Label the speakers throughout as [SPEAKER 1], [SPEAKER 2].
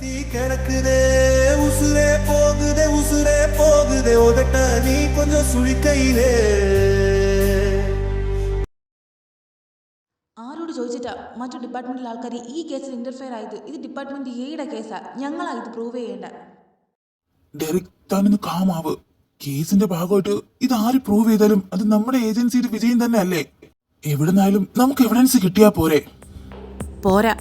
[SPEAKER 1] தீ கிடக்குதே உசுரே போகுதே உசுரே போகுதே உதட்ட நீ கொஞ்சம் சுழிக்கையிலே
[SPEAKER 2] ആരോട് ചോദിച്ചിട്ടാ മറ്റു ഡിപ്പാർട്ട്മെന്റിലെ ആൾക്കാർ ഈ കേസിൽ ഇന്റർഫെയർ ആയത് ഇത് ഡിപ്പാർട്ട്മെന്റ് എയുടെ കേസാ ഞങ്ങളാ ഇത് പ്രൂവ് ചെയ്യേണ്ട
[SPEAKER 3] ഡെറിക് താനൊന്ന് കാമാവ് കേസിന്റെ ഭാഗമായിട്ട് ഇത് ആര് പ്രൂവ് ചെയ്താലും അത് നമ്മുടെ ഏജൻസിയുടെ വിജയം തന്നെ അല്ലേ എവിടുന്നായാലും നമുക്ക് എവിഡൻസ് കിട്ടിയാ പോരെ
[SPEAKER 2] പോരാ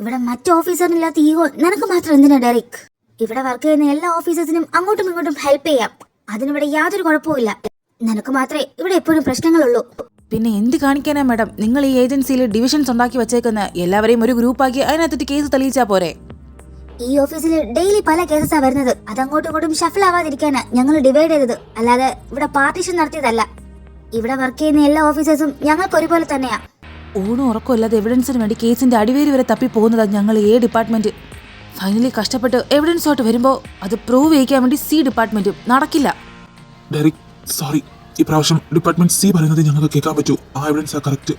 [SPEAKER 4] ഇവിടെ മറ്റു ഓഫീസറിനില്ലാത്ത ഈഗോ നിനക്ക് മാത്രം എന്തിനാ ഡെറിക്? ഇവിടെ വർക്ക് ചെയ്യുന്ന എല്ലാ ഓഫീസേഴ്സിനും അങ്ങോട്ടും ഇങ്ങോട്ടും ഹെൽപ്പ് ചെയ്യാം. അതിനിവിടെ യാതൊരു കുഴപ്പമില്ല നിനക്ക് മാത്രമേ ഇവിടെ എപ്പോഴും പ്രശ്നങ്ങളുള്ളൂ.
[SPEAKER 2] പിന്നെ എന്ത് കാണിക്കാനാ മാഡം നിങ്ങൾ ഈ ഏജൻസിയിൽ ഡിവിഷൻസ് ഉണ്ടാക്കി വെച്ചേക്കുന്ന. എല്ലാവരെയും ഒരു ഗ്രൂപ്പാക്കി അതിനകത്തിട്ട് കേസ് തെളിയിച്ചാ പോരെ?
[SPEAKER 4] ഈ ഓഫീസിൽ ഡെയിലി പല കേസസാ വരുന്നത്. അത് അങ്ങോട്ടും ഇങ്ങോട്ടും ഷഫിൾ ആവാതിരിക്കാനാ ഞങ്ങൾ ഡിവൈഡ് ചെയ്തത്. അല്ലാതെ ഇവിടെ പാർട്ടീഷൻ നടത്തിയതല്ല. ഇവിടെ വർക്ക് ചെയ്യുന്ന എല്ലാ ഓഫീസേഴ്സും ഞങ്ങൾക്ക് ഒരുപോലെ തന്നെയാ.
[SPEAKER 2] ഊണും ഉറക്കമില്ലാതെ എവിഡൻസിന് വേണ്ടി കേസിന്റെ അടിവേര് വരെ തപ്പി പോകുന്നതാണ് ഞങ്ങൾ എ ഡിപ്പാർട്ട്മെന്റ് ഫൈനലി കഷ്ടപ്പെട്ട് എവിഡൻസ് ആയിട്ട് വരുമ്പോൾ അത് പ്രൂവ് ചെയ്യിക്കാൻ വേണ്ടി സി ഡിപ്പാർട്ട്മെന്റും നടക്കില്ല.
[SPEAKER 3] ഡെറിക് സോറി ഇപ്രാവശ്യം ഡിപ്പാർട്ട്മെന്റ് സി പറയുന്നത് ഞങ്ങൾക്ക് കേൾക്കാൻ പറ്റൂ. ആ എവിഡൻസ് കറക്റ്റ്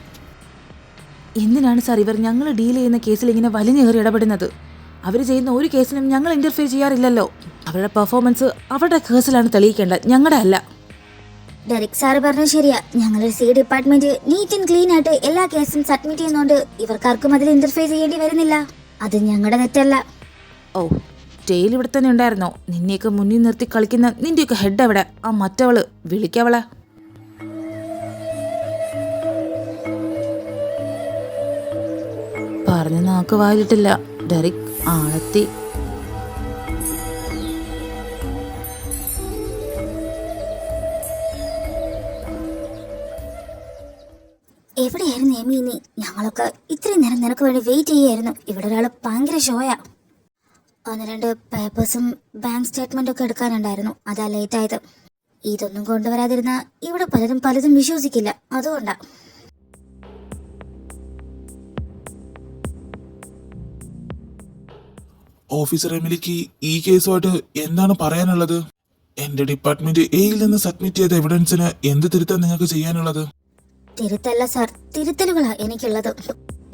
[SPEAKER 2] എന്തിനാണ് സാർ ഇവർ ഞങ്ങൾ ഡീൽ ചെയ്യുന്ന കേസിൽ ഇങ്ങനെ വലിഞ്ഞു കയറി ഇടപെടുന്നത്? അവർ ചെയ്യുന്ന ഒരു കേസിനും ഞങ്ങൾ ഇന്റർഫിയർ ചെയ്യാറില്ലല്ലോ. അവരുടെ പെർഫോമൻസ് അവരുടെ കേസിലാണ് തെളിയിക്കേണ്ടത്. ഞങ്ങളുടെ അല്ല.
[SPEAKER 4] ഡെറിക് സാറ് പറഞ്ഞ ശരിയാ. ഞങ്ങളുടെ C department neat and clean ആയിട്ട് എല്ലാ കേസും സബ്മിറ്റ് ചെയ്യുന്നോണ്ട് ഇവർക്കാർക്കും അതിൽ ഇന്റർഫേസ് ചെയ്യേണ്ടി വരുന്നില്ല. അത് ഞങ്ങളുടെ തെറ്റല്ല.
[SPEAKER 2] ഓ ജയിൽ ഇവിടെ തന്നെ ഉണ്ടായിരുന്നോ? നിന്നെയൊക്കെ മുന്നിൽ നിർത്തി കളിക്കുന്ന നിന്റെയൊക്കെ ഹെഡ് അവിടെ ആ മറ്റവൾ വിളിക്കവളെ. പറഞ്ഞ നാക്ക് വായിലിട്ടില്ല. ഡെറിക് ആളെത്തി.
[SPEAKER 4] എവിടെയായിരുന്നു എമി നീ ഞങ്ങളൊക്കെ ഇത്രയും നേരം നിനക്ക് വേണ്ടി വെയിറ്റ് ചെയ്യായിരുന്നു. ഇവിടെ ഒരാൾ ഭയങ്കര ഷോയാ ഒന്ന് രണ്ട് പേപ്പേഴ്സും ബാങ്ക് സ്റ്റേറ്റ്മെന്റ് ഒക്കെ എടുക്കാനുണ്ടായിരുന്നു. അതാ ലേറ്റ് ആയത്. ഇതൊന്നും കൊണ്ടുവരാതിരുന്ന ഇവിടെ പലരും പലതും വിശ്വസിക്കില്ല. അതുകൊണ്ടാ.
[SPEAKER 3] ഓഫീസർ എമിലിക്ക് ഈ കേസുമായിട്ട് എന്താണ് പറയാനുള്ളത്? എന്റെ ഡിപ്പാർട്ട്മെന്റ് എയിൽ നിന്ന് സബ്മിറ്റ് ചെയ്ത എവിഡൻസിന് എന്ത് തിരുത്താൻ നിങ്ങൾക്ക് ചെയ്യാനുള്ളത്?
[SPEAKER 4] തിരുത്തല്ല സർ. തിരുത്തലുകളാ എനിക്കുള്ളത്.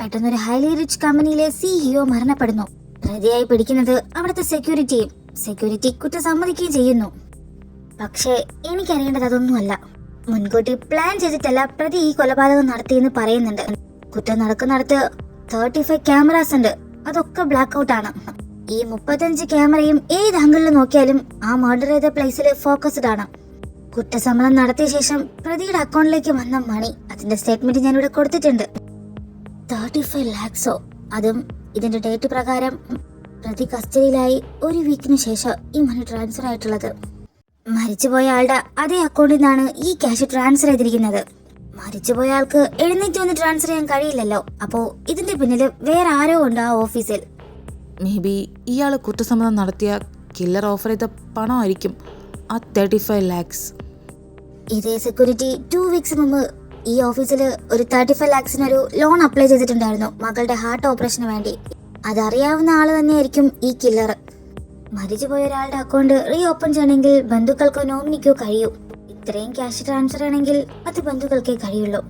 [SPEAKER 4] പെട്ടെന്നൊരു ഹൈലി റിച്ച് കമ്പനിയിലെ സിഇഒ മരണപ്പെടുന്നു. പ്രതിയായി പിടിക്കുന്നത് അവിടുത്തെ സെക്യൂരിറ്റിയും സെക്യൂരിറ്റി കുറ്റം സമ്മതിക്കുകയും ചെയ്യുന്നു. പക്ഷേ എനിക്കറിയേണ്ടത് അതൊന്നുമല്ല. മുൻകൂട്ടി പ്ലാൻ ചെയ്തിട്ടല്ല പ്രതി ഈ കൊലപാതകം നടത്തിയെന്ന് പറയുന്നുണ്ട്. കുറ്റം നടക്കുന്നിടത്ത് തേർട്ടി ഫൈവ് ക്യാമറാസ് ഉണ്ട്. അതൊക്കെ ബ്ലാക്ക് ഔട്ട് ആണ്. ഈ മുപ്പത്തഞ്ച് ക്യാമറയും ഏത് ആംഗിളിൽ നോക്കിയാലും ആ മർഡർ ചെയ്ത പ്ലേസിൽ ഫോക്കസ്ഡ് ആണ്. കുറ്റസമ്മതം നടത്തിയ ശേഷം പ്രതിയുടെ അക്കൗണ്ടിലേക്ക് വന്ന മണി അതിന്റെ സ്റ്റേറ്റ്മെന്റ് ഞാൻ ഇവിടെ കൊടുത്തിട്ടുണ്ട്. തേർട്ടി ഫൈവ് ലാക്സോ അതും ഇതിന്റെ ഡേറ്റ് പ്രകാരം പ്രതി കസ്റ്റഡിയിലായി ഒരു വീക്കിന് ശേഷം ഈ മണി ട്രാൻസ്ഫർ ആയിട്ടുള്ളത്. മരിച്ചുപോയ ആളുടെ അതേ അക്കൗണ്ടിൽ നിന്നാണ് ഈ ക്യാഷ് ട്രാൻസ്ഫർ ചെയ്തിരിക്കുന്നത്. മരിച്ചുപോയ ആൾക്ക് എഴുന്നേറ്റ് വന്ന് ട്രാൻസ്ഫർ ചെയ്യാൻ കഴിയില്ലല്ലോ. അപ്പോ ഇതിന്റെ പിന്നിൽ വേറെ ആരോ ഉണ്ട് ആ ഓഫീസിൽ
[SPEAKER 2] മേ ബി ഇയാൾ കുറ്റസമ്മതം നടത്തിയ കില്ലർ ഓഫർ ചെയ്ത പണമായിരിക്കും ആ തേർട്ടി ഫൈവ് ലാക്സ്
[SPEAKER 4] ഇതേ സെക്യൂരിറ്റി ടു വീക്സ് മുമ്പ് ഈ ഓഫീസിൽ ഒരു തേർട്ടി ഫൈവ് ലാക്സിന് ഒരു ലോൺ അപ്ലൈ ചെയ്തിട്ടുണ്ടായിരുന്നു. മകളുടെ ഹാർട്ട് ഓപ്പറേഷന് വേണ്ടി. അതറിയാവുന്ന ആൾ തന്നെയായിരിക്കും ഈ കില്ലർ മരിച്ചുപോയ ഒരാളുടെ അക്കൗണ്ട് റീ ഓപ്പൺ ചെയ്യണമെങ്കിൽ ബന്ധുക്കൾക്കോ നോമിനിക്കോ കഴിയൂ. ഇത്രയും ക്യാഷ് ട്രാൻസ്ഫർ ആണെങ്കിൽ അത് ബന്ധുക്കൾക്കേ കഴിയുള്ളൂ.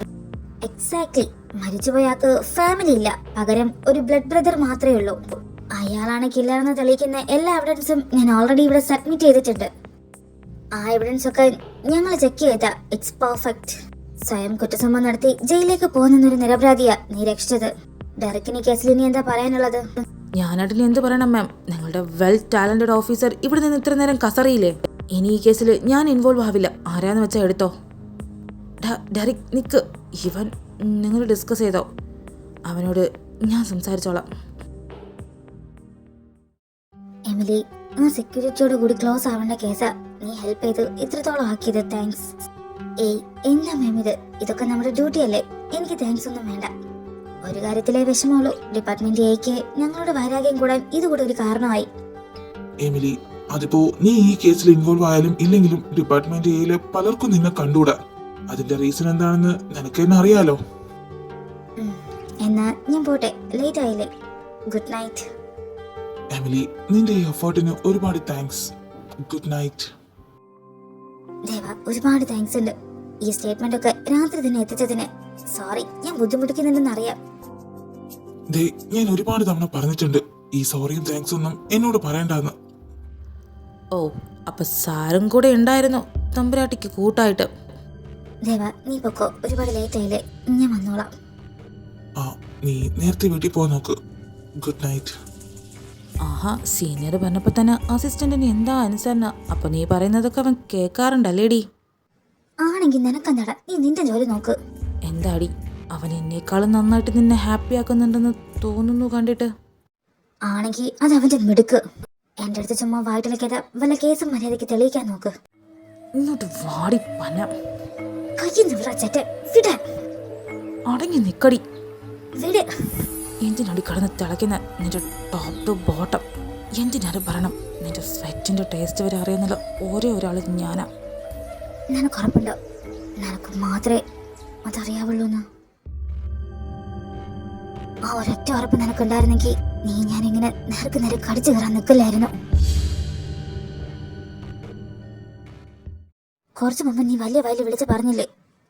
[SPEAKER 4] എക്സാക്ട്ലി മരിച്ചുപോയ ഫാമിലി ഇല്ല. പകരം ഒരു ബ്ലഡ് ബ്രദർ മാത്രമേ ഉള്ളൂ. അയാളാണ് കില്ലർ എന്ന് തെളിയിക്കുന്ന എല്ലാ എവിഡൻസും ഞാൻ ഓൾറെഡി ഇവിടെ സബ്മിറ്റ് ചെയ്തിട്ടുണ്ട്. ആ എവിഡൻസ് ഒക്കെ ഞങ്ങൾ ചെക്ക് ചെയ്താ. ഇറ്റ്സ് പെർഫെക്റ്റ് സ്വയം കുറ്റസമ്മതം നടത്തി ജയിലിലേക്ക് പോകുന്നൊരു നിരപരാധിയാ നീ രക്ഷിച്ചത് ഡയറക്റ്റിന് കേസിൽ ഇനി എന്താ പറയാനുള്ളത്?
[SPEAKER 2] ഞാനാട്ടിൽ എന്ത് പറയണം മാം നിങ്ങളുടെ വെൽ ടാലന്റഡ് ഓഫീസർ ഇവിടെ നിന്ന് ഇത്ര നേരം കസറിയില്ലേ? ഇനി ഈ കേസിൽ ഞാൻ ഇൻവോൾവ് ആവില്ല. ആരാന്ന് വെച്ചാൽ എടുത്തോ? Derick Nick. ഇവൻ നിങ്ങൾ ഡിസ്കസ് ചെയ്തോ? അവനോട് ഞാൻ സംസാരിച്ചോളാം.
[SPEAKER 4] എമിലി ആ സെക്യൂരിറ്റിയോട് കൂടി ക്ലോസ് ആവേണ്ട കേസാ നീ ഹെൽപ്പ് ചെയ്ത് ഇത്രത്തോളം ആക്കിയത് താങ്ക്സ് ഏയ് എന്താ മാം ഇത്. ഇതൊക്കെ നമ്മുടെ ഡ്യൂട്ടി അല്ലേ? എനിക്ക് താങ്ക്സ് ഒന്നും വേണ്ട. ഒരു കാര്യത്തിലെ വിഷമമുള്ളൂ. ഡിപ്പാർട്ട്മെന്റ് എയ്ക്ക് ഞങ്ങളുടെ വൈരാഗ്യം കൂടാൻ ഇത് കൂടെ ഒരു കാരണമായി.
[SPEAKER 3] എമിലി അതിപ്പോ നീ ഈ കേസിൽ ഇൻവോൾവ് ആയാലും ഇല്ലെങ്കിലും ഡിപ്പാർട്ട്മെന്റ് എയിലെ പലർക്കും നിന്നെ കണ്ടുകൂടാ. അതിന്റെ റീസൺ എന്താണെന്ന് നിനക്ക് തന്നെ അറിയാലോ.
[SPEAKER 4] എന്നാ ഞാൻ പോട്ടെ. ലേറ്റ് ആയില്ലേ. ഗുഡ് നൈറ്റ്
[SPEAKER 3] എമിലി നിന്റെ ഈ എഫേർട്ടിന് ഒരുപാട് താങ്ക്സ് ഗുഡ് നൈറ്റ്
[SPEAKER 4] ദേവ ഒരുപാട് താങ്ക്സ് ഉണ്ട്. ഈ സ്റ്റേറ്റ്മെന്റ് ഒക്കെ രാത്രി തന്നെ എത്തിച്ചതിന്. സോറി ഞാൻ ബുദ്ധിമുട്ടിക്കുന്നുണ്ടെന്ന് അറിയാം
[SPEAKER 3] ദേ ഞാൻ ഒരുപാട് തവണ പറഞ്ഞിട്ടുണ്ട് ഈ സോറിയും താങ്ക്സ് ഒന്നും എന്നോട് പറയണ്ടെന്ന്.
[SPEAKER 2] ഓ അപ്പൊ സാരും കൂടെ ഉണ്ടായിരുന്നു തമ്പുരാട്ടിക്ക് കൂട്ടായിട്ട്.
[SPEAKER 4] ദേവ നീ പൊക്കോ. ഒരുപാട് ലേറ്റ് ആയില്ലേ. ഞാൻ വന്നോളാം.
[SPEAKER 3] ആ നീ നേരത്തെ വീട്ടിൽ പോകാൻ നോക്ക്. ഗുഡ് നൈറ്റ്
[SPEAKER 2] ആഹാ സീനിയർ പറഞ്ഞപ്പോ തന്നെ അസിസ്റ്റന്റിന് എന്താ അനുസരണ അപ്പൊ നീ പറയുന്നതൊക്കെ അവൻ കേൾക്കാറുണ്ടല്ലേടി
[SPEAKER 4] ആണെങ്കിൽ നിനക്കെന്താടാ? നീ നിന്റെ ജോലി നോക്ക്.
[SPEAKER 2] എന്താടി? അവൻ എന്നെക്കാളും നന്നായിട്ട് നിന്നെ ഹാപ്പി ആക്കുന്നുണ്ടെന്ന് തോന്നുന്നു കണ്ടിട്ട്.
[SPEAKER 4] ആണെങ്കിൽ അത് അവന്റെ മിടുക്ക്. എന്റെ അടുത്ത് ചുമ്മാ വായിട്ടിലേക്കത് വല്ല കേസും മര്യാദയ്ക്ക് തെളിയിക്കാൻ നോക്ക്.
[SPEAKER 2] ഇങ്ങോട്ട് വാടി പന.
[SPEAKER 4] കയ്യിൽ നിന്ന് വിടാൻ
[SPEAKER 2] അടങ്ങി നിക്കടി.
[SPEAKER 4] വിട്.
[SPEAKER 2] എന്തിനടി കടന്ന് തിളയ്ക്കുന്ന? നിന്റെ ടോപ്പ് ടു ബോട്ടം എന്തിനാണ് പറയണം നിന്റെ സ്വെറ്റിന്റെ ടേസ്റ്റ് വരെ അറിയുന്നില്ല ഓരോ ഒരാൾ ഞാനാ.
[SPEAKER 4] നിനക്ക് ഉറപ്പുണ്ടോ? നിനക്ക് മാത്രമേ അതറിയാവുള്ളൂ ആ ഒരൊറ്റ ഉറപ്പ് നിനക്കുണ്ടായിരുന്നെങ്കിൽ നീ ഞാൻ ഇങ്ങനെ നേർക്ക് നേരെ കടിച്ചു കയറാൻ നിൽക്കില്ലായിരുന്നു. കുറച്ചു മുമ്പ് നീ വലിയ വയലിൽ വിളിച്ച് പറഞ്ഞില്ലേ?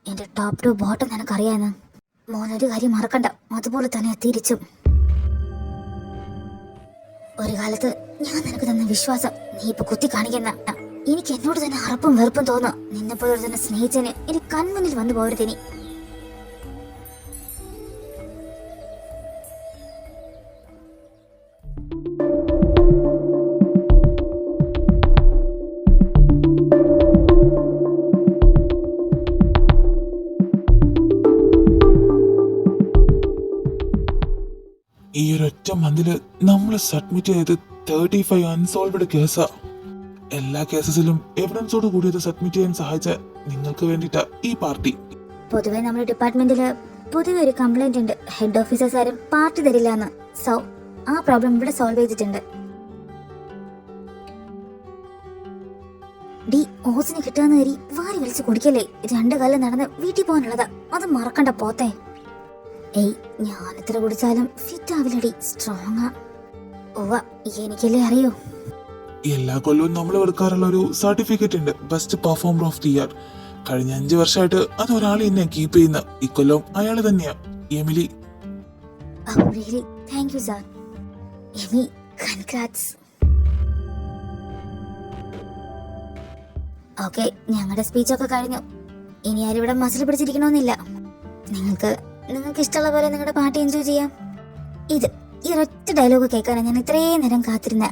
[SPEAKER 4] എന്റെ ടോപ്പ് ടു ബോട്ടം നിനക്കറിയാന്ന്. മോനൊരു കാര്യം മറക്കണ്ട. അതുപോലെ തന്നെ തിരിച്ചും. ഒരു കാലത്ത് ഞാൻ നിനക്ക് തന്ന വിശ്വാസം നീ ഇപ്പൊ കുത്തി കാണിക്കുന്ന. എനിക്ക് എന്നോട് തന്നെ അറപ്പും വെറുപ്പും തോന്നുക നിന്നെപ്പോലെ തന്നെ സ്നേഹിച്ചതിന് എനിക്ക് കൺമുന്നിൽ വന്നു പോരുതിനി.
[SPEAKER 3] നമ്മൾ സബ്മിറ്റ് ചെയ്ത് തേർട്ടി ഫൈവ് അൺസോൾവഡ് കേസാ എല്ലാ കേസസിലും എവിഡൻസോട് കൂടി അത് സബ്മിറ്റ് ചെയ്യാൻ സഹായിച്ച നിങ്ങൾക്ക് വേണ്ടിട്ടാ ഈ പാർട്ടി.
[SPEAKER 4] പൊതുവെ നമ്മുടെ ഡിപ്പാർട്ട്മെന്റിൽ പൊതുവെ ഒരു കംപ്ലൈന്റ് ഉണ്ട്. ഹെഡ് ഓഫീസേഴ്സ് ആരും പാർട്ടി തരില്ല എന്ന് സോ ആ പ്രോബ്ലം ഇവിടെ സോൾവ് ചെയ്തിട്ടുണ്ട്. ഡി ഓസിന് കിട്ടാന്ന് കയറി വാരി വിളിച്ച് കുടിക്കല്ലേ? രണ്ടു കാലം നടന്ന് വീട്ടിൽ പോകാനുള്ളതാ. അത് മറക്കണ്ട പോത്തേ. ഏയ് ഞാൻ എത്ര കുടിച്ചാലും ഫിറ്റ് ആവില്ലടി. സ്ട്രോങ് എനിക്കല്ലേ അറിയൂ.
[SPEAKER 3] എല്ലാ കൊല്ലവും നമ്മൾ എടുക്കാറുള്ള ഒരു സർട്ടിഫിക്കറ്റ് ഉണ്ട്. Best performer of the year കഴിഞ്ഞ അഞ്ച് വർഷമായിട്ട് അത് ഒരാൾ എന്നെ കീപ്പ് ചെയ്യുന്ന. ഇക്കൊല്ലം അയാൾ തന്നെയാ. എമിലി.
[SPEAKER 4] കൺഗ്രാറ്റ്സ്. ഓക്കെ ഞങ്ങളുടെ സ്പീച്ചൊക്കെ കഴിഞ്ഞു. ഇനി ആരും ഇവിടെ മസിൽ പിടിച്ചിരിക്കണമെന്നില്ല. നിങ്ങൾക്ക് നിങ്ങൾക്ക് ഇഷ്ടമുള്ള പോലെ നിങ്ങളുടെ പാട്ട് എൻജോയ് ചെയ്യാം. ഇത് ഈ ഒരൊറ്റ ഡയലോഗ് കേൾക്കാനാണ് ഞാൻ ഇത്രയും നേരം കാത്തിരുന്ന.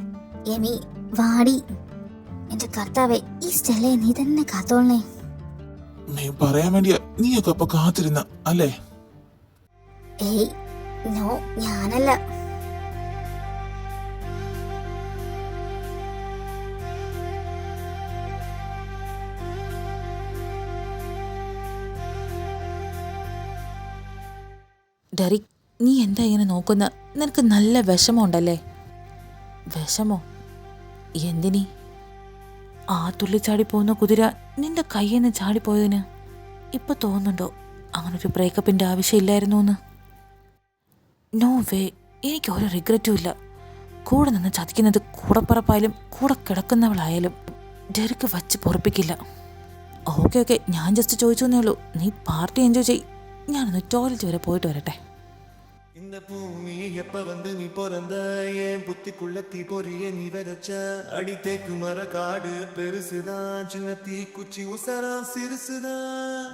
[SPEAKER 4] എമി വാടി എന്റെ കർത്താവെ ഈ സ്റ്റെലെ നീ തന്നെ കാത്തോളണേ.
[SPEAKER 3] നീ പറയാൻ വേണ്ടിയാ നീയൊക്കെ അപ്പൊ കാത്തിരുന്ന അല്ലേ?
[SPEAKER 4] ഏയ് നോ ഞാനല്ല.
[SPEAKER 2] ഡെറിക് നീ എന്താ ഇങ്ങനെ നോക്കുന്ന? നിനക്ക് നല്ല വിഷമമുണ്ടല്ലേ? വിഷമോ? എന്തിനി? ആ തുള്ളി ചാടിപ്പോകുന്ന കുതിര നിന്റെ കയ്യിൽ നിന്ന് ചാടിപ്പോയതിന് ഇപ്പൊ തോന്നുന്നുണ്ടോ? അങ്ങനൊരു ബ്രേക്കപ്പിന്റെ ആവശ്യമില്ലായിരുന്നു എന്ന് നോ വേ എനിക്ക് ഒരു റിഗ്രറ്റും ഇല്ല. കൂടെ നിന്ന് ചതിക്കുന്നത് കൂടപ്പറപ്പായാലും കൂടെ കിടക്കുന്നവളായാലും ഡെറിക്ക് വച്ച് പൊറപ്പിക്കില്ല. ഓക്കെ ഓക്കെ ഞാൻ ജസ്റ്റ് ചോദിച്ചു എന്നേ ഉള്ളൂ. നീ പാർട്ടി എൻജോയ് ചെയ്. ഞാനൊന്ന് ടോയ്ലറ്റ് വരെ പോയിട്ട് വരട്ടെ.
[SPEAKER 1] இந்த பூமி எப்ப வந்து நீ பிறந்த என் புத்திக்குள்ள தீ பொறிய நீ விதைச்ச அடி தேக்கு மர காடு பெருசுதான் சின்ன தீ குச்சி உசரா சிறுசுதான்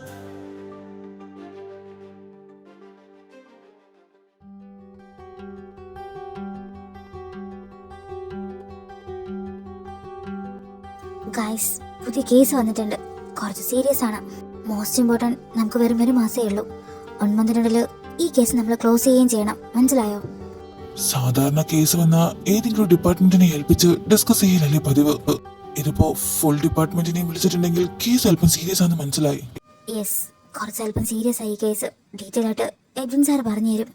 [SPEAKER 4] ഗൈസ് പുതിയ കേസ് വന്നിട്ടുണ്ട് കുറച്ച് സീരിയസ് ആണ് മോസ്റ്റ് ഇമ്പോർട്ടൻറ്റ് നമുക്ക് വെറും ഒരു മാസേ ഉള്ളൂ വൺ മന്തിനുള്ളിൽ ഈ കേസ് നമ്മൾ ക്ലോസ് ചെയ്യുകയും ചെയ്യണം. മനസ്സിലായോ?
[SPEAKER 3] സാധാരണ കേസ് വന്ന ഏതെങ്കിലും ഡിപ്പാർട്ട്മെന്റിനെ ഏൽപ്പിച്ച് ഡിസ്കസ് ചെയ്യലല്ലേ പതിവ്? ഇതിപ്പോ ഫുൾ ഡിപ്പാർട്ട്മെന്റിനെ വിളിച്ചിട്ടുണ്ടെങ്കിൽ കേസ് അല്പം സീരിയസ് ആണെന്ന് മനസ്സിലായി.
[SPEAKER 4] യെസ് കുറച്ച് അല്പം സീരിയസ് ആയി കേസ്. ഡീറ്റെയിൽ ആയിട്ട് എഡ്വിൻ സാർ പറഞ്ഞു തരും.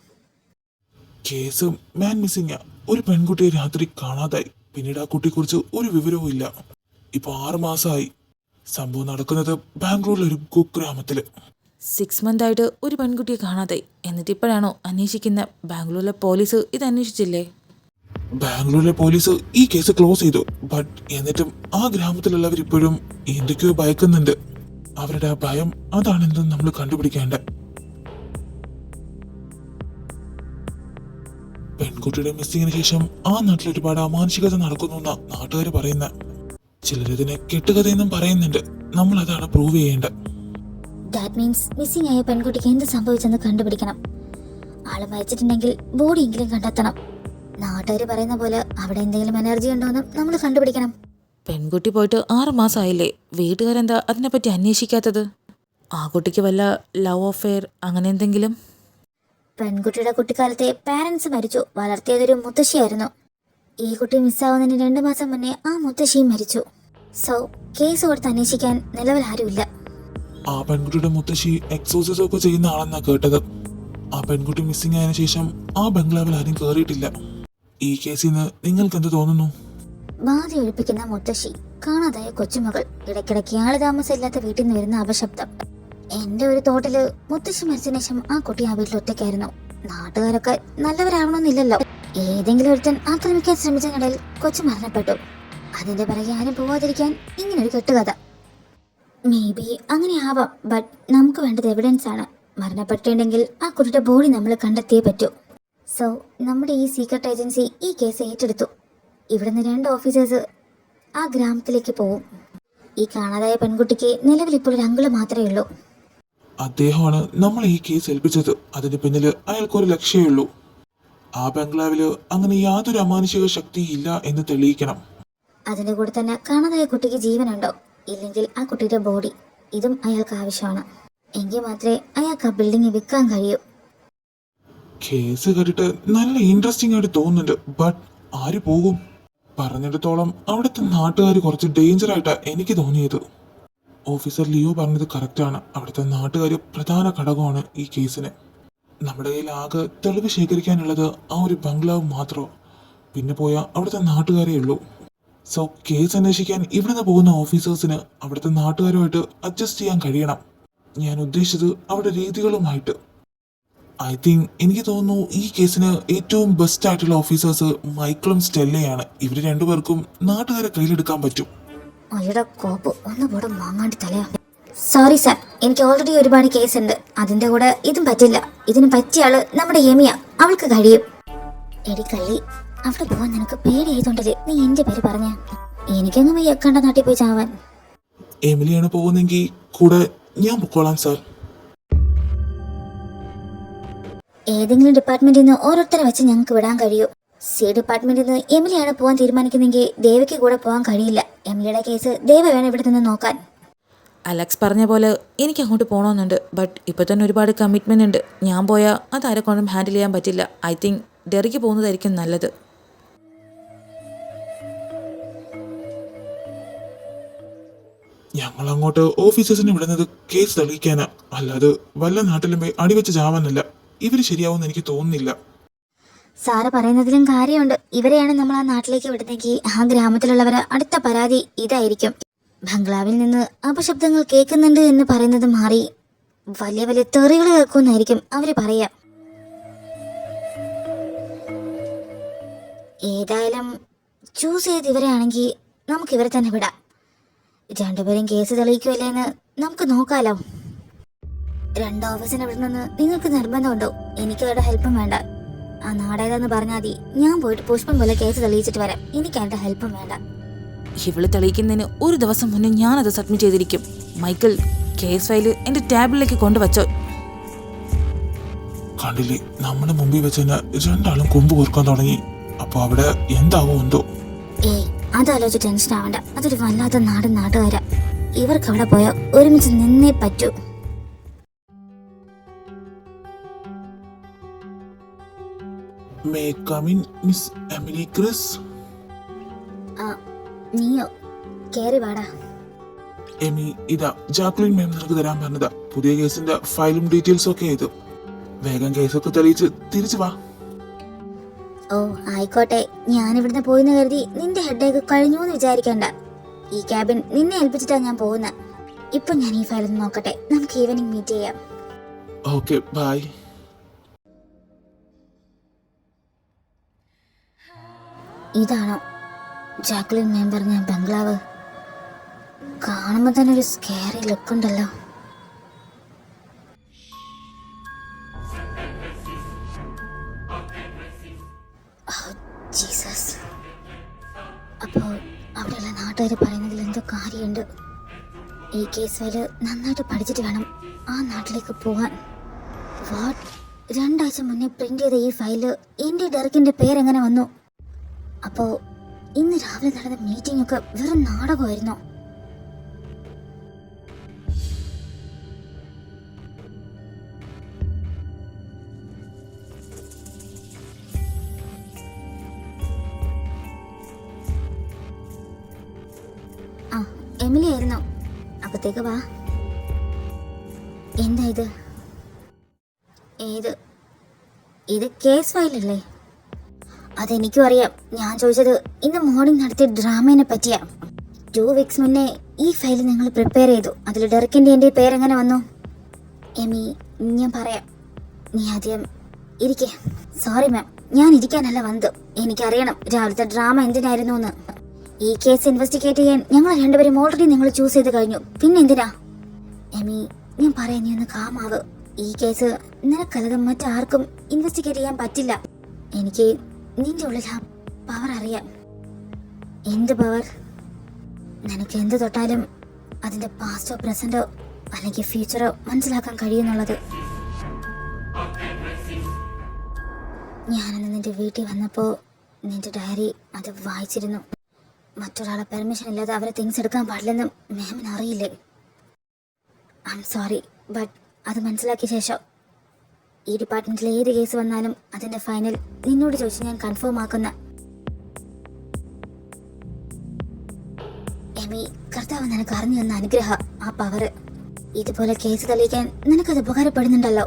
[SPEAKER 3] കേസ് മാൻ മിസ്സിംഗ് ഒരു പെൺകുട്ടിയെ രാത്രി കാണാതായി. പിന്നീട് ആ കുട്ടിയെക്കുറിച്ച് ഒരു വിവരവും ഇല്ല. ഇപ്പൊ ആറ് മാസമായി സംഭവം നടക്കുന്നത് ബാംഗ്ലൂരിലെ ഒരു കുഗ്രാമത്തിൽ
[SPEAKER 2] സിക്സ് മന്ത് ആയിട്ട് ഒരു പെൺകുട്ടിയെ കാണാതെ എന്നിട്ട് ഇപ്പോഴാണോ അന്വേഷിക്കുന്ന ബാംഗ്ലൂരിലെ പോലീസ് ഇത് അന്വേഷിച്ചില്ലേ?
[SPEAKER 3] ബാംഗ്ലൂരിലെ പോലീസ് ഈ കേസ് ക്ലോസ് ചെയ്തു. ബട്ട് എന്നിട്ടും ആ ഗ്രാമത്തിലുള്ളവർ ഇപ്പോഴും എന്തൊക്കെയോ ഭയക്കുന്നുണ്ട്. അവരുടെ ആ ഭയം അതാണെന്ന് നമ്മൾ കണ്ടുപിടിക്കേണ്ട. പെൺകുട്ടിയുടെ മിസ്സിങ്ങിന് ശേഷം ആ നാട്ടിൽ ഒരുപാട് അമാനുഷികത നടക്കുന്നു നാട്ടുകാർ പറയുന്ന. ചിലരിതിനെ കെട്ടുകഥയെന്നും പറയുന്നുണ്ട്. നമ്മൾ അതാണ് പ്രൂവ് ചെയ്യേണ്ടത്.
[SPEAKER 4] ദാറ്റ് മീൻസ് മിസ്സിംഗ് ആയ പെൺകുട്ടിക്ക് എന്ത് സംഭവിച്ചെന്ന് കണ്ടുപിടിക്കണം. ആൾ മരിച്ചിട്ടുണ്ടെങ്കിൽ ബോഡിയെങ്കിലും കണ്ടെത്തണം. നാട്ടുകാർ പറയുന്ന പോലെ അവിടെ എന്തെങ്കിലും എനർജി ഉണ്ടോന്ന് നമ്മൾ കണ്ടുപിടിക്കണം.
[SPEAKER 2] പെൺകുട്ടി പോയിട്ട് ആറ് മാസമായില്ലേ വീട്ടുകാരെന്താ അതിനെപ്പറ്റി അന്വേഷിക്കാത്തത്? ആ കുട്ടിക്ക് വല്ല ലവ് അഫെയർ അങ്ങനെ എന്തെങ്കിലും?
[SPEAKER 4] പെൺകുട്ടിയുടെ കുട്ടിക്കാലത്തെ പാരന്റ്സ് മരിച്ചു. വളർത്തിയതൊരു മുത്തശ്ശിയായിരുന്നു. ഈ കുട്ടി മിസ്സാവുന്നതിന് രണ്ടു മാസം മുന്നേ ആ മുത്തശ്ശിയും മരിച്ചു. സോ കേസ് കൊടുത്ത് അന്വേഷിക്കാൻ നിലവിൽ ആരുമില്ല.
[SPEAKER 3] ആ പെൺകുട്ടിയുടെ മുത്തശ്ശി എക്സോസിസം ഒക്കെ ചെയ്യുന്ന ആളെന്നാ കേട്ടത്. ആ പെൺകുട്ടി മിസ്സിംഗ് ആയതിനു ശേഷം ആ ബംഗ്ലാവിൽ ആരും കേറിയിട്ടില്ല. ഈ കേസിൽ നിന്ന് നിങ്ങൾക്ക് എന്ത് തോന്നുന്നു?
[SPEAKER 4] ബാധി ഒഴിപ്പിക്കുന്ന മുത്തശ്ശി കാണാതായ കൊച്ചുമകൾ ഇടയ്ക്കിടയ്ക്ക് ആൾ താമസമില്ലാത്ത വീട്ടിൽ നിന്ന് വരുന്ന അപശബ്ദം. എന്റെ ഒരു തോട്ടിൽ മുത്തശ്ശി മരിച്ചതിനു ശേഷം ആ കുട്ടി ആ വീട്ടിൽ ഒറ്റയ്ക്കായിരുന്നു. നാട്ടുകാരൊക്കെ നല്ലവരാവണമെന്നില്ലല്ലോ. ഏതെങ്കിലും ഒരുത്തൻ ആക്രമിക്കാൻ ശ്രമിച്ചതിനിടയിൽ കൊച്ചു മരണപ്പെട്ടു. അതിന്റെ പിറകെ ആരും പോവാതിരിക്കാൻ ഇങ്ങനൊരു കെട്ടുകഥ. മേ ബി അങ്ങനെ ആവാം ബട്ട് നമുക്ക് വേണ്ടത് എവിഡൻസ് ആണ്. മരണപ്പെട്ടിട്ടുണ്ടെങ്കിൽ ആ കുട്ടിയുടെ ബോഡി നമ്മൾ കണ്ടെത്തിയേ പറ്റൂ. സോ നമ്മുടെ ഈ സീക്രട്ട് ഏജൻസി ഈ കേസ് ഏറ്റെടുത്തു. ഇവിടുന്ന് രണ്ട് ഓഫീസേഴ്സ് ആ ഗ്രാമത്തിലേക്ക് പോവും. ഈ കാണാതായ പെൺകുട്ടിക്ക് നിലവിൽ ഇപ്പോൾ ഒരു അങ്കിൾ മാത്രമേ ഉള്ളൂ.
[SPEAKER 3] അദ്ദേഹമാണ് നമ്മൾ ഈ കേസ് ഏൽപ്പിച്ചത്. അതിന് പിന്നിൽ അയാൾക്കൊരു ലക്ഷ്യമേ ഉള്ളൂ. ആ ബംഗ്ലാവിൽ അങ്ങനെ യാതൊരു അമാനുഷിക ശക്തി ഇല്ല എന്ന് തെളിയിക്കണം.
[SPEAKER 4] അതിന്റെ കൂടെ തന്നെ കാണാതായ കുട്ടിക്ക് ജീവനുണ്ടോ? ഇല്ലെങ്കിൽ ആ കുട്ടിയുടെ ബോഡി ഇതും അയാൾക്ക് ആവശ്യമാണ്. എങ്കിൽ മാത്രമേ അയാൾക്ക് ആ ബിൽഡിംഗ് വിൽക്കാൻ കഴിയൂ.
[SPEAKER 3] കേസ് കേട്ടിട്ട് നല്ല ഇൻട്രസ്റ്റിംഗ് ആയിട്ട് തോന്നുന്നുണ്ട്. ബട്ട് ആര് പോകും? പറഞ്ഞിടത്തോളം അവിടുത്തെ നാട്ടുകാർ കുറച്ച് ഡേഞ്ചർ ആയിട്ടാ എനിക്ക് തോന്നിയത്. ഓഫീസർ ലിയോ പറഞ്ഞത് കറക്റ്റാണ് അവിടുത്തെ നാട്ടുകാർ പ്രധാന ഘടകമാണ് ഈ കേസിന്. നമ്മുടെ കയ്യിൽ ആകെ തെളിവ് ശേഖരിക്കാനുള്ളത് ആ ഒരു ബംഗ്ലാവ് മാത്രമോ പിന്നെ പോയാൽ അവിടുത്തെ നാട്ടുകാരേ ഉള്ളൂ. സോ കേസ് അന്വേഷിക്കാൻ ഇവിടുന്ന് പോകുന്ന ഓഫീസേഴ്സിന് അവിടുത്തെ നാട്ടുകാരുമായിട്ട് അഡ്ജസ്റ്റ് ചെയ്യാൻ കഴിയണം. ഞാൻ ഉദ്ദേശിച്ചത് അവരുടെ രീതികളുമായിട്ട്. ഐ തിങ്ക് എനിക്ക് തോന്നുന്നു ഈ കേസിന് ഏറ്റവും ബെസ്റ്റ് ആയിട്ടുള്ള ഓഫീസേഴ്സ് മൈക്കിളും സ്റ്റെല്ലയാണ്. ഇവർ രണ്ടുപേർക്കും നാട്ടുകാരെ കയ്യിലെടുക്കാൻ പറ്റും.
[SPEAKER 4] കോപ്പ്. ഒന്ന് തലയാ. സോറി സാർ എനിക്ക് ഓൾറെഡി ഒരുപാട് കേസ് ഉണ്ട്. അതിന്റെ കൂടെ ഇതും പറ്റില്ല. ഇതിന് പറ്റിയ ആൾ നമ്മുടെ യമിയ. അവൾക്ക് കഴിയും. എടി കള്ളി അവിടെ പോവാൻ നിനക്ക് പേടിയായതുകൊണ്ടത് നീ എന്റെ പേര് പറഞ്ഞ? എനിക്കങ്ങ് വയ്യ കണ്ട നാട്ടിൽ പോയി ചാവാൻ.
[SPEAKER 3] എമിലിയാണ് പോകുന്നെങ്കിൽ കൂടെ ഞാൻ പൊക്കോളാം സാർ.
[SPEAKER 4] ഏതെങ്കിലും ഡിപ്പാർട്ട്മെന്റിൽ നിന്ന് ഓരോരുത്തരെ വെച്ച് ഞങ്ങൾക്ക് വിടാൻ കഴിയൂ. സി ഡിപ്പാർട്ട്മെന്റിൽ നിന്ന് എമിലിയാണ് പോകാൻ തീരുമാനിക്കുന്നെങ്കിൽ ദേവയ്ക്ക് കൂടെ പോകാൻ കഴിയില്ല. എമിലിയുടെ കേസ് ദേവ വേണം ഇവിടെ നിന്ന് നോക്കാൻ.
[SPEAKER 2] അലക്സ് പറഞ്ഞ പോലെ എനിക്ക് അങ്ങോട്ട് പോകണമെന്നുണ്ട് ബട്ട് ഇപ്പോൾ തന്നെ ഒരുപാട് കമ്മിറ്റ്മെന്റ് ഉണ്ട്. ഞാൻ പോയാൽ അത് ആരെക്കൊണ്ടും ഹാൻഡിൽ ചെയ്യാൻ പറ്റില്ല. ഐ തിങ്ക് ഡെറിക്ക് പോകുന്നതായിരിക്കും നല്ലത്.
[SPEAKER 3] ഞങ്ങൾ അങ്ങോട്ട് ഓഫീസേഴ്സിനെ വിടുന്നത് കേസ് തെളിയിക്കാനാ. അല്ലാതെ വല്ല നാട്ടിലും പോയി അടിവെച്ച് ചാവാനല്ല. ഇവർ ശരിയാവുമെന്ന് എനിക്ക് തോന്നുന്നില്ല.
[SPEAKER 4] സാറ് പറയുന്നതിലും കാര്യമുണ്ട്. ഇവരെയാണ് നമ്മൾ ആ നാട്ടിലേക്ക് വിടുന്നെങ്കിൽ ആ ഗ്രാമത്തിലുള്ളവരെ അടുത്ത പരാതി ഇതായിരിക്കും. ബംഗ്ലാവിൽ നിന്ന് അപശബ്ദങ്ങൾ കേൾക്കുന്നുണ്ട് എന്ന് പറയുന്നത് മാറി വലിയ വലിയ തെറികൾ കേൾക്കുമെന്നായിരിക്കും അവർ പറയാ. ഏതായാലും ചൂസ് ചെയ്ത് ഇവരെയാണെങ്കിൽ നമുക്ക് ഇവരെ തന്നെ വിടാം. രണ്ടുപേരും കേസ് തെളിയിക്കുമല്ലേന്ന് നമുക്ക് നോക്കാലോ. രണ്ട് ഓഫീസിനെ നിന്ന് നിങ്ങൾക്ക് നിർബന്ധമുണ്ടോ? എനിക്ക് അവരുടെ ഹെൽപ്പും വേണ്ട. ആ നാടേതെന്ന് പറഞ്ഞാൽ മതി. ഞാൻ പോയിട്ട് പുഷ്പം പോലെ കേസ് തെളിയിച്ചിട്ട് വരാം. എനിക്ക് അവരുടെ ഹെൽപ്പും വേണ്ട.
[SPEAKER 2] ഇവൾ തെളിയിക്കുന്നതിന് ഒരു ദിവസം മുന്നേ ഞാനത് സബ്മിറ്റ് ചെയ്തിരിക്കും. മൈക്കിൾ കേസ് ഫയൽ എന്റെ ടാബിലേക്ക് കൊണ്ടുവച്ചോ.
[SPEAKER 3] കണ്ടില്ലേ? നമ്മുടെ മുമ്പിൽ വെച്ച് തന്നെ രണ്ടാളും കൊമ്പ് കൊർക്കാൻ തുടങ്ങി. അപ്പൊ അവിടെ എന്താവോ എന്തോ.
[SPEAKER 4] ഏയ് അതാലോചിച്ച് ടെൻഷൻ ആവണ്ട. അതൊരു വല്ലാത്ത നാട് നാട്ടുകാരാ. ഇവർക്ക് അവിടെ പോയാൽ ഒരുമിച്ച് നിന്നേ പറ്റൂ.
[SPEAKER 3] May come in Miss Emily
[SPEAKER 4] Chris നീയോ? കേറി വാടാ.
[SPEAKER 3] എമി ഇതാ ജാക്ലിൻ മാം നിനക്ക് തരാൻ പറഞ്ഞതാ. പുതിയ കേസിന്റെ ഫയലും ഡീറ്റെയിൽസും ഒക്കെ ചെയ്തു വേഗം കേസൊക്കെ തെളിയിച്ച് തിരിച്ചു വാ.
[SPEAKER 4] ഓ ആയിക്കോട്ടെ. ഞാൻ ഇവിടുന്ന് പോയിന്ന് കരുതി നിന്റെ ഹെഡേക്ക് കഴിഞ്ഞു എന്ന് വിചാരിക്കണ്ട. ഈ ക്യാബിൻ നിന്നെ ഏൽപ്പിച്ചിട്ടാ ഞാൻ പോകുന്നത് ഇപ്പൊ ഞാൻ ഈ ഫയൽ ഒന്ന് നോക്കട്ടെ. നമുക്ക് ഈവനിങ് മീറ്റ് ചെയ്യാം.
[SPEAKER 3] ഓക്കെ ബൈ
[SPEAKER 4] ഇതാണോ? ജാക്ലിൻ മേം പറഞ്ഞ ബംഗ്ലാവ്. കാണുമ്പോൾ തന്നെ ഒരു സ്കേറി ലുക്ക് ഉണ്ടല്ലോ. കേസ് ഫയൽ നന്നായിട്ട് പഠിച്ചിട്ട് വേണം ആ നാട്ടിലേക്ക് പോകാൻ വാട്ട്? രണ്ടാഴ്ച മുന്നേ പ്രിന്റ് ചെയ്ത ഈ ഫയൽ എന്റെ ഡെറക്കിന്റെ പേരെങ്ങനെ വന്നു? അപ്പോൾ ഇന്ന് രാവിലെ നടന്ന മീറ്റിംഗ് ഒക്കെ വെറും നാടകമായിരുന്നോ? എമിലി ആയിരുന്നോ. അകത്തേക്ക് വാ. എന്താ ഇത്? ഏത്? ഇത് കേസ് ഫയലല്ലേ? അതെനിക്കും അറിയാം. ഞാൻ ചോദിച്ചത് ഇന്ന് മോർണിംഗ് നടത്തിയ ഡ്രാമേനെ പറ്റിയാ. ടു വീക്സ് മുന്നേ ഈ ഫയൽ നിങ്ങൾ പ്രിപ്പയർ ചെയ്തു. അതിൽ ഡെറക്കിന്റെ എന്റെ പേരെങ്ങനെ വന്നു? എമി ഞാൻ പറയാം. നീ ആദ്യം ഇരിക്കേ. സോറി മാം ഞാൻ ഇരിക്കാനല്ല വന്നത്. എനിക്കറിയണം രാവിലത്തെ ഡ്രാമ എന്തിനായിരുന്നു എന്ന്. ഈ കേസ് ഇൻവെസ്റ്റിഗേറ്റ് ചെയ്യാൻ ഞങ്ങൾ രണ്ടുപേരും ഓൾറെഡി നിങ്ങൾ ചൂസ് ചെയ്ത് കഴിഞ്ഞു. പിന്നെ എന്തിനാ? എമി ഞാൻ പറയാൻ നീ ഒന്ന് കാമാവ്. ഈ കേസ് നിനക്കല്ലാതെ മറ്റാർക്കും ഇൻവെസ്റ്റിഗേറ്റ് ചെയ്യാൻ പറ്റില്ല. എനിക്ക് നിന്റെ ഉള്ളിൽ ആ പവർ അറിയാം. എന്ത് പവർ നിനക്ക് എന്ത് തൊട്ടാലും അതിന്റെ പാസ്റ്റോ പ്രസന്റോ അല്ലെങ്കിൽ ഫ്യൂച്ചറോ മനസ്സിലാക്കാൻ കഴിയുന്നുള്ളത്. ഞാനന്ന് നിന്റെ വീട്ടിൽ വന്നപ്പോൾ നിന്റെ ഡയറി അത് വായിച്ചിരുന്നു. മറ്റൊരാളെ പെർമിഷൻ ഇല്ലാതെ അവരെ തിങ്സ് എടുക്കാൻ പാടില്ലെന്ന് മാമിന് അറിയില്ലേ? ഐ എം സോറി ബട്ട് അത് മനസ്സിലാക്കിയ ശേഷം ഈ ഡിപ്പാർട്ട്മെന്റിൽ ഏത് കേസ് വന്നാലും അതിന്റെ ഫൈനൽ നിന്നോട് ചോദിച്ച് ഞാൻ കൺഫേം ആക്കുന്ന എമി കർത്താവ് നിനക്ക് അറിഞ്ഞു തന്ന അനുഗ്രഹം ആ പവർ ഇതുപോലെ കേസ് തെളിയിക്കാൻ നിനക്കത് ഉപകാരപ്പെടുന്നുണ്ടല്ലോ.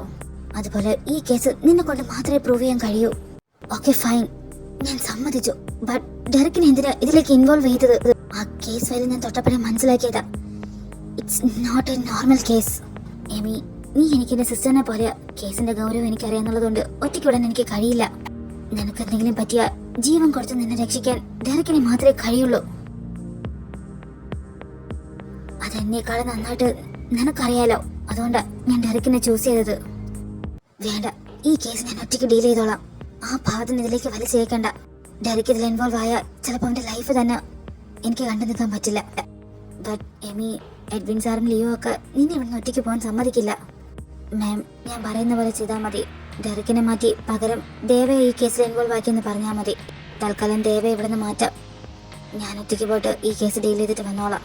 [SPEAKER 4] അതുപോലെ ഈ കേസ് നിന്നെ കൊണ്ട് മാത്രമേ പ്രൂവ് ചെയ്യാൻ കഴിയൂ. ഓക്കെ ഫൈൻ ഞാൻ സമ്മതിച്ചു. ബട്ട് എന്തിനാ ഇതിലേക്ക് ഇൻവോൾവ് ചെയ്തത്? ആ കേസ് ഫയൽ ഞാൻ തൊട്ടപ്പോഴേ മനസ്സിലാക്കിയതാ. It's not a normal case Emi നീ എനിക്ക് എന്റെ സിസ്റ്ററിനെ പോലെ കേസിന്റെ ഗൗരവം എനിക്കറിയാന്നുള്ളതുകൊണ്ട് ഒറ്റയ്ക്ക് വിടാൻ എനിക്ക് കഴിയില്ല. നിനക്ക് എന്തെങ്കിലും പറ്റിയ ജീവൻ കൊടുത്ത് നിന്നെ രക്ഷിക്കാൻ ഡെറക്കിനെ മാത്രമേ കഴിയുള്ളൂ. അതെന്നേക്കാളും നന്നായിട്ട് നിനക്കറിയാലോ. അതുകൊണ്ടാ ഞാൻ ഡെറക്കിനെ ചൂസ് ചെയ്തത്. വേണ്ട ഈ കേസ് ഞാൻ ഒറ്റയ്ക്ക് ഡീൽ ചെയ്തോളാം. ആ ഭാവത്തിന് ഇതിലേക്ക് വലിച്ചേക്കണ്ട ഡെറിക്ക് ഇതിൽ ഇൻവോൾവ് ആയ ചിലപ്പോൾ അവന്റെ ലൈഫ് തന്നെ എനിക്ക് കണ്ടു നിൽക്കാൻ പറ്റില്ല. ബട്ട് എമി എഡ്വിൻ സാറും ലിയോ ഒക്കെ നിന്നെ ഇവിടുന്ന് ഒറ്റയ്ക്ക് പോകാൻ സമ്മതിക്കില്ല. മാം ഞാൻ പറയുന്ന പോലെ ചെയ്താൽ മതി. ഡെറിക്കിനെ മാറ്റി പകരം ദേവ ഈ കേസിൽ ഇൻവോൾവ് ആക്കിയെന്ന് പറഞ്ഞാൽ മതി. തൽക്കാലം ദേവ ഇവിടുന്ന് മാറ്റാം. ഞാൻ ഒറ്റയ്ക്ക് പോയിട്ട് ഈ കേസ് ഡീൽ ചെയ്തിട്ട് വന്നോളാം.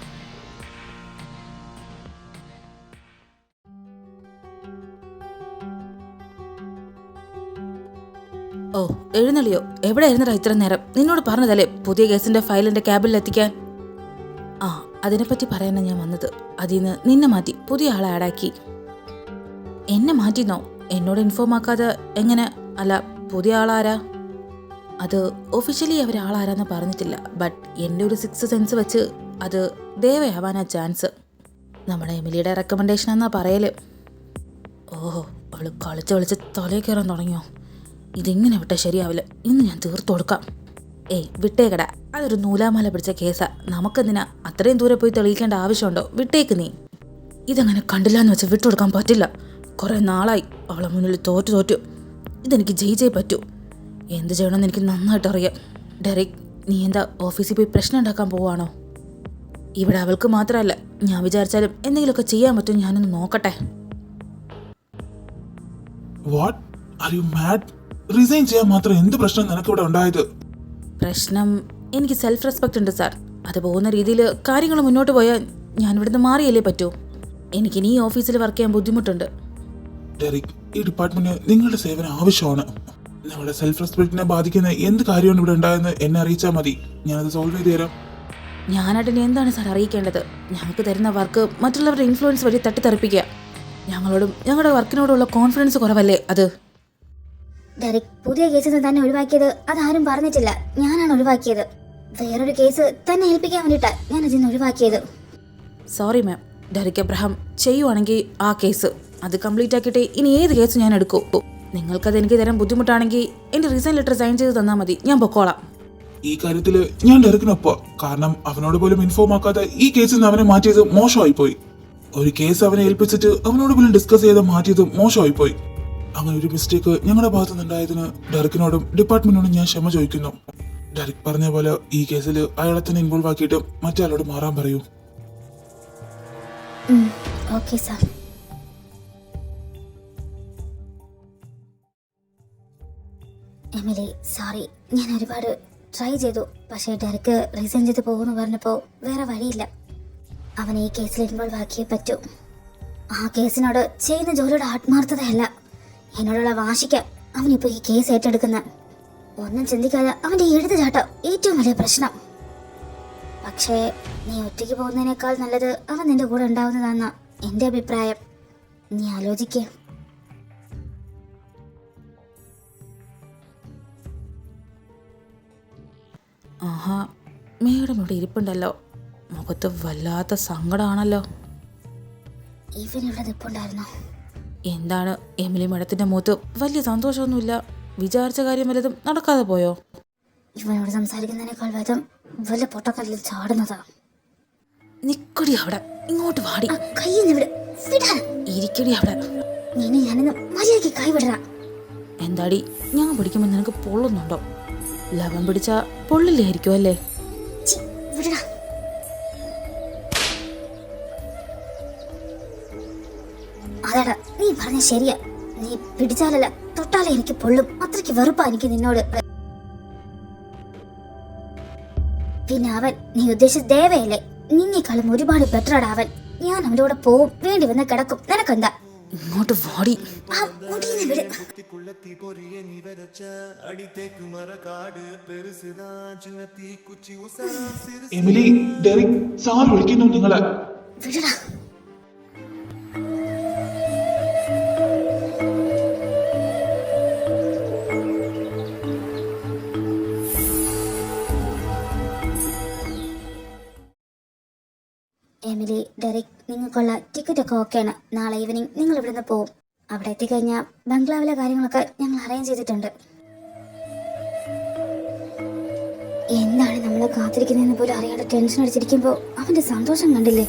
[SPEAKER 2] എഴുന്നള്ളിയോ? എവിടെ ആയിരുന്നടാ ഇത്ര നേരം? നിന്നോട് പറഞ്ഞതല്ലേ പുതിയ കേസിന്റെ ഫയൽ എന്റെ ക്യാബിൽ എത്തിക്കാൻ? ആ അതിനെപ്പറ്റി പറയാനാണ് ഞാൻ വന്നത്. അതിൽ നിന്ന് നിന്നെ മാറ്റി പുതിയ ആളെ ആഡാക്കി എന്നെ മാറ്റിന്നോ? എന്നോട് ഇൻഫോം ആക്കാതെ എങ്ങനെ? അല്ല പുതിയ ആളാരാ അത് ഒഫീഷ്യലി അവർ ആളാരാന്ന് പറഞ്ഞിട്ടില്ല. ബട്ട് എന്റെ ഒരു സിക്സ് സെൻസ് വെച്ച് അത് ദേവയാവാനാ ചാൻസ് നമ്മുടെ എമിലിയുടെ റെക്കമെൻഡേഷൻ എന്നാ പറയൽ. ഓഹോ അവൾ കളിച്ച് കളിച്ച് തലയിൽ കയറാൻ തുടങ്ങിയോ? ഇതിങ്ങനെ വിട്ടാൽ ശരിയാവില്ല. ഇന്ന് ഞാൻ തീർത്തു കൊടുക്കാം. ഏയ് വിട്ടേക്കട. അതൊരു നൂലാമാല പിടിച്ച കേസാ. നമുക്കെന്തിനാ? അത്രയും ദൂരെ പോയി തെളിയിക്കേണ്ട ആവശ്യമുണ്ടോ? വിട്ടേക്ക് നീ. ഇതങ്ങനെ കണ്ടില്ല എന്ന് വെച്ച് വിട്ടുകൊടുക്കാൻ പറ്റില്ല. കുറെ നാളായി. അവളെ മുന്നിൽ തോറ്റു തോറ്റു. ഇതെനിക്ക് ജയിച്ചേ പറ്റൂ. എന്ത് ചെയ്യണമെന്ന് എനിക്ക് നന്നായിട്ട് അറിയാം. ഡെറിക് നീ എന്താ ഓഫീസിൽ പോയി പ്രശ്നം ഉണ്ടാക്കാൻ പോവാണോ ഇവിടെ അവൾക്ക് മാത്രമല്ല. ഞാൻ വിചാരിച്ചാലും എന്തെങ്കിലുമൊക്കെ ചെയ്യാൻ പറ്റും. ഞാനൊന്ന് നോക്കട്ടെ.
[SPEAKER 3] What are you mad resign ചെയ്യാൻ മാത്രം എന്ത് പ്രശ്നം നിനക്ക് ഇവിടെ ഉണ്ടായത്?
[SPEAKER 2] പ്രശ്നം എനിക്ക് സെൽഫ് റെസ്പെക്റ്റ് ഉണ്ട് സാർ അത് പോകുന്ന രീതിയിൽ കാര്യങ്ങൾ മുന്നോട്ട് പോയാൽ ഞാൻ ഇവിടുന്ന് മാറിയല്ലേ പറ്റൂ. എനിക്കിനി ഈ ഓഫീസിൽ വർക്ക് ചെയ്യാൻ ബുദ്ധിമുട്ടുണ്ട്.
[SPEAKER 3] ഡെറിക് ഈ ഡിപ്പാർട്ട്മെന്റ് നിങ്ങളുടെ സേവനം ആവശ്യമാണ്. നിങ്ങളുടെ സെൽഫ് റെസ്പെക്റ്റിനെ ബാധിക്കുന്ന എന്ത് കാര്യമാണ് ഇവിടെ ഉണ്ടായെന്ന് എന്നെ അറിയിച്ചാൽ മതി. ഞാനത് സോൾവ് ചെയ്ത് തരാം.
[SPEAKER 2] ഞാനായിട്ട് എന്താണ് സാർ അറിയിക്കേണ്ടത്? ഞങ്ങൾക്ക് തരുന്ന വർക്ക് മറ്റുള്ളവരുടെ ഇൻഫ്ലുവൻസ് വഴി തട്ടിത്തെറിപ്പിക്കുക. ഞങ്ങളോടും ഞങ്ങളുടെ വർക്കിനോടുള്ള കോൺഫിഡൻസ് കുറവല്ലേ അത്?
[SPEAKER 4] ഡെറിക് പുതിയ കേസിൽ നിന്ന് തന്നെ ഒഴിവാക്കിയത് അതാരും പറഞ്ഞിട്ടില്ല. ഞാനാണ് ഒഴിവാക്കിയത്. വേറൊരു കേസ് തന്നെ ഏൽപ്പിക്കാൻ വേണ്ടിയിട്ടാ ഞാൻ അതിൽ നിന്ന് ഒഴിവാക്കിയത്.
[SPEAKER 2] സോറി മാം ഡെറിക് എബ്രഹാം ചെയ്യുവാണെങ്കിൽ ആ കേസ് അത് കംപ്ലീറ്റ് ആക്കിയിട്ട് ഇനി ഏത് കേസ് ഞാൻ എടുക്കൂ? നിങ്ങൾക്കത് എനിക്ക് തരാൻ ബുദ്ധിമുട്ടാണെങ്കിൽ എന്റെ റീസൺ ലെറ്റർ സൈൻ ചെയ്ത് തന്നാൽ മതി. ഞാൻ പൊക്കോളാം.
[SPEAKER 3] ഈ കാര്യത്തിൽ ഞാൻ ഡെറിക്കിനൊപ്പ കാരണം അവനോട് പോലും ഇൻഫോം ആക്കാതെ ഈ കേസിൽ നിന്ന് അവനെ മാറ്റിയത് മോശമായി പോയി ഒരു കേസ് അവനെ ഏൽപ്പിച്ചിട്ട് അവനോട് പോലും ഡിസ്കസ് ചെയ്ത് മാറ്റിയത് മോശമായി പോയി അങ്ങനെ ഒരു മിസ്റ്റേക്ക് ഞങ്ങളുടെ ഭാഗത്തു നിന്നുണ്ടായതിന് ഡെറിക്കിനോടും ഡിപ്പാർട്ട്മെന്റിനോടും ഞാൻ ക്ഷമ ചോദിക്കുന്നു. ഡെറിക് പറഞ്ഞ പോലെ ഈ കേസിൽ അയാളെ തന്നെ ഇൻവോൾവ് ആക്കിയിട്ട് മറ്റയാളോട് മാറാൻ പറയൂ.
[SPEAKER 4] ഓക്കെ എമിലി സോറി ഞാൻ ഒരുപാട് ട്രൈ ചെയ്തു. പക്ഷേ ഡെറിക്ക് റിസൈൻ ചെയ്ത് പോകുമെന്ന് പറഞ്ഞപ്പോൾ വേറെ വഴിയില്ല. അവൻ ഈ കേസിൽ ഇൻവോൾവ് ആക്കിയേ പറ്റൂ. ആ കേസിനോട് ചെയ്യുന്ന ജോലിയുടെ ആത്മാർത്ഥതയല്ല. എന്നോടുള്ള വാശിക്ക് അവനിപ്പോൾ ഈ കേസ് ഏറ്റെടുക്കുന്ന. ഒന്നും ചിന്തിക്കാതെ അവന്റെ എഴുതുചാട്ടം ഏറ്റവും വലിയ പ്രശ്നം. പക്ഷേ നീ ഒറ്റയ്ക്ക് പോകുന്നതിനേക്കാൾ നല്ലത് അവൻ നിന്റെ കൂടെ ഉണ്ടാവുന്നതാണെന്ന എന്റെ അഭിപ്രായം. നീ ആലോചിക്കേ.
[SPEAKER 2] ആഹാ മേഡം ഇവിടെ ഇരിപ്പുണ്ടല്ലോ. മുഖത്ത് വല്ലാത്ത സങ്കടമാണല്ലോ
[SPEAKER 4] ഇവൻ ഇവിടെ നിൽപ്പുണ്ടായിരുന്നോ
[SPEAKER 2] എന്താണ് എമിലി മേഡത്തിന്റെ മുഖത്ത് വലിയ സന്തോഷമൊന്നുമില്ല? വിചാരിച്ച കാര്യം വല്ലതും നടക്കാതെ പോയോ?
[SPEAKER 4] ഇവനോട് സംസാരിക്കുന്നതിനേക്കാൾ വേദം വല്ല പൊട്ടക്കല്ലിൽ ചാടുന്നതാ.
[SPEAKER 2] നിക്കടി അവിടെ. ഇങ്ങോട്ട് വാടി. ഇരിക്കടി അവിടെ.
[SPEAKER 4] നിന്നെ ഞാനിന്ന് മര്യാദയ്ക്ക് കൈവിടറ
[SPEAKER 2] എന്താടി? ഞാൻ പിടിക്കുമ്പോൾ നിനക്ക് പൊള്ളുന്നുണ്ടോ? ലവൻ പിടിച്ച പൊള്ളില്ലായിരിക്കും അല്ലേ
[SPEAKER 4] വിടടാ. പറഞ്ഞ ശരിയാ. നീ പിടിച്ചാലല്ല തൊട്ടാലേ എനിക്ക് പൊള്ളും. അത്രയ്ക്ക് വെറുപ്പാ എനിക്ക് നിന്നോട്. പിന്നെ അവൻ നീ ഉദ്ദേശിച്ച ദേവയല്ലേ? നിന്നേക്കാളും ഒരുപാട് ബെറ്ററാണ് അവൻ. ഞാൻ അവന്റെ കൂടെ പോവും. വേണ്ടി വന്ന് കിടക്കും. നിനക്കെന്താ?
[SPEAKER 2] ഇങ്ങോട്ട് വാടി.
[SPEAKER 3] എമിലി ഡെറിക് സാർ വിളിക്കുന്നു നിങ്ങളെ.
[SPEAKER 4] വിടടാ. ഡെറിക് ടിക്കറ്റൊക്കെ ഓക്കെയാണ് നാളെ ഈവനിങ് നിങ്ങൾ ഇവിടുന്ന് പോവും. അവിടെ എത്തിക്കഴിഞ്ഞാൽ ബംഗ്ലാവിലെ കാര്യങ്ങളൊക്കെ ഞങ്ങൾ അറേഞ്ച് ചെയ്തിട്ടുണ്ട്. എന്താണ് നമ്മളെ കാത്തിരിക്കുന്നതെന്ന് പോലും അറിയാതെ ടെൻഷൻ അടിച്ചിരിക്കുമ്പോൾ അവന്റെ സന്തോഷം കണ്ടില്ലേ?